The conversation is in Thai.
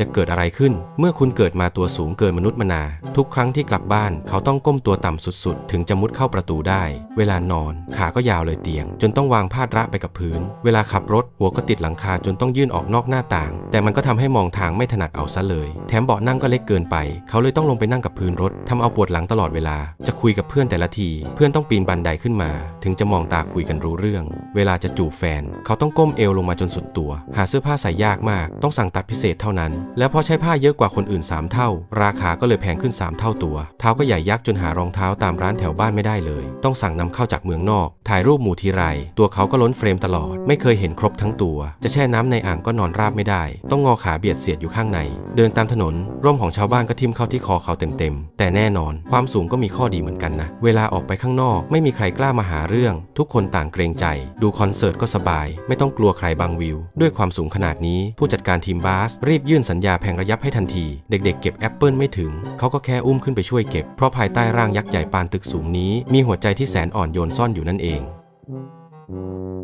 จะเกิดอะไรขึ้น เมื่อคุณเกิดมาตัวสูงเกินมนุษย์มนา ทุกครั้งที่กลับบ้านเขาต้องก้มตัวต่ำสุดๆ ถึงจะมุดเข้าประตูได้ เวลานอน ขาก็ยาวเลยเตียง จนต้องวางพาดระไปกับพื้น เวลาขับรถ หัวก็ติดหลังคาจนต้องยื่นออกนอกหน้าต่าง แต่มันก็ทำให้มองทางไม่ถนัดเอาซะเลย แถมเบาะนั่งก็เล็กเกินไป เขาเลยต้องลงไปนั่งกับพื้นรถทำเอาปวดหลังตลอดเวลา จะคุยกับเพื่อนแต่ละที เพื่อนต้องปีนบันไดขึ้นมา ถึงจะมองตาคุยกันรู้เรื่อง เวลาจะจูบแฟน เขาต้องก้มเอวลงมาจนสุดตัว หาเสื้อผ้าใส่ยากมาก ต้องสั่งตัดพิเศษเท่านั้นแล้วพอใช้ผ้าเยอะกว่าคนอื่น 3 เท่า ราคาก็เลยแพงขึ้น 3 เท่าตัว เท้าก็ใหญ่ยักษ์จนหารองเท้าตามร้านแถวบ้านไม่ได้เลย ต้องสั่งนำเข้าจากเมืองนอก ถ่ายรูปหมู่ทีไร ตัวเขาก็ล้นเฟรมตลอด ไม่เคยเห็นครบทั้งตัว จะแช่น้ำในอ่างก็นอนราบไม่ได้ ต้องงอขาเบียดเสียดอยู่ข้างใน เดินตามถนน ร่มของชาวบ้านก็ทิ่มเข้าที่คอเขาเต็มๆ แต่แน่นอน ความสูงก็มีข้อดีเหมือนกันนะ เวลาออกไปข้างนอก ไม่มีใครกล้ามาหาเรื่อง ทุกคนต่างเกรงใจ ดูคอนเสิร์ตก็สบาย ไม่ต้องกลัวใครบังวิว ด้วยความสูงขนาดนี้ ผู้จัดการทีมบาสรีบยื่นสัญญาแผงระยับให้ทันที เด็กๆ เก็บแอปเปิลไม่ถึง เขาก็แค่อุ้มขึ้นไปช่วยเก็บ เพราะภายใต้ร่างยักษ์ใหญ่ปานตึกสูงนี้ มีหัวใจที่แสนอ่อนโยนซ่อนอยู่นั่นเอง